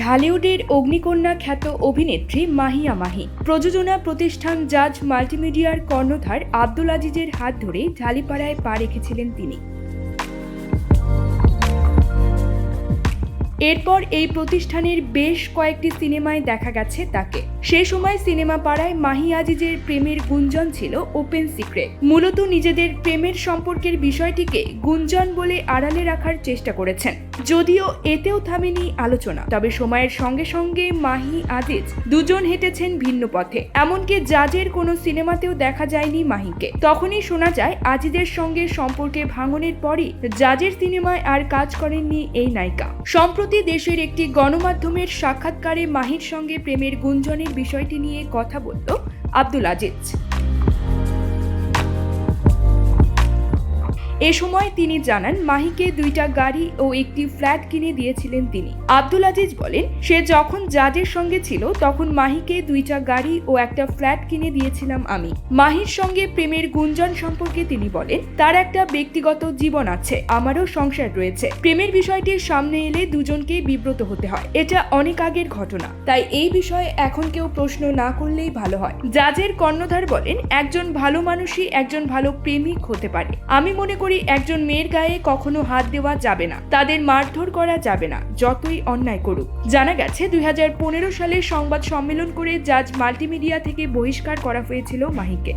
ঢালিউডের অগ্নিকন্যা খ্যাত অভিনেত্রী মাহিয়া মাহি। প্রযোজনা প্রতিষ্ঠান জাজ মাল্টিমিডিয়ার কর্ণধার আব্দুল আজিজের হাত ধরে ঢালিপাড়ায় পা রেখেছিলেন তিনি। এরপর এই প্রতিষ্ঠানের বেশ কয়েকটি সিনেমায় দেখা গেছে তাকে। সে সময় সিনেমা পাড়ায় মাহি আজিজের প্রেমের গুঞ্জন ছিল ওপেন সিক্রেট। মূলত নিজেদের প্রেমের সম্পর্কের বিষয়টিকে গুঞ্জন বলে আড়ালে রাখার চেষ্টা করেছেন। যদিও এতেও থামেনি আলোচনা। তবে সময়ের সঙ্গে সঙ্গে মাহি আজিজ দুজন হেঁটেছেন ভিন্ন পথে। এমনকি জাজের কোনো সিনেমাতেও দেখা যায়নি মাহিকে। তখনই শোনা যায়, আজিজের সঙ্গে সম্পর্কে ভাঙনের পরই জাজের সিনেমায় আর কাজ করেননি এই নায়িকা। সম্প্রতি দেশের একটি গণমাধ্যমের সাক্ষাৎকারে মাহির সঙ্গে প্রেমের গুঞ্জনের বিষয়টি নিয়ে কথা বলল আব্দুল আজিজ। এ সময় তিনি জানান, মাহিকে দুইটা গাড়ি ও একটি ফ্ল্যাট কিনে দিয়েছিলেন তিনি। আব্দুল আজিজ বলেন, সে যখন জাজের সঙ্গে ছিল, তখন মাহিকে দুইটা গাড়ি ও একটা ফ্ল্যাট কিনে দিয়েছিলাম আমি। মাহির সঙ্গে প্রেমের গুঞ্জন সম্পর্কে তিনি বলেন, তার একটা ব্যক্তিগত জীবন আছে, আমারও সংসার রয়েছে। প্রেমের বিষয়টির সামনে এলে দুজনকে বিব্রত হতে হয়, এটা অনেক আগের ঘটনা। তাই এই বিষয়ে এখন কেউ প্রশ্ন না করলেই ভালো হয়। জাজের কর্ণধার বলেন, একজন ভালো মানুষই একজন ভালো প্রেমিক হতে পারে। আমি মনে করি একজন মেয়ের গায়ে কখনো হাত দেওয়া যাবে না। তাদের মারধর করা যাবে না, যতই অন্যায় করুক। জানা গেছে, দুই সালে সংবাদ সম্মেলন করে জাজ মাল্টিমিডিয়া থেকে বহিষ্কার করা হয়েছিল মাহিকে।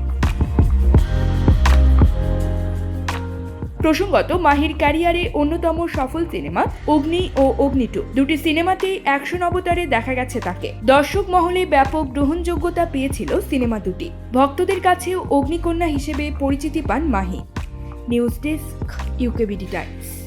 প্রসঙ্গত, মাহির ক্যারিয়ারে অন্যতম সফল সিনেমা অগ্নি ও অগ্নি টু দুটি সিনেমাতেই অ্যাকশন অবতারে দেখা গেছে তাকে। দর্শক মহলে ব্যাপক গ্রহণযোগ্যতা পেয়েছিল সিনেমা দুটি। ভক্তদের কাছেও অগ্নিকন্যা হিসেবে পরিচিতি পান Mahi. News desk UKBD Times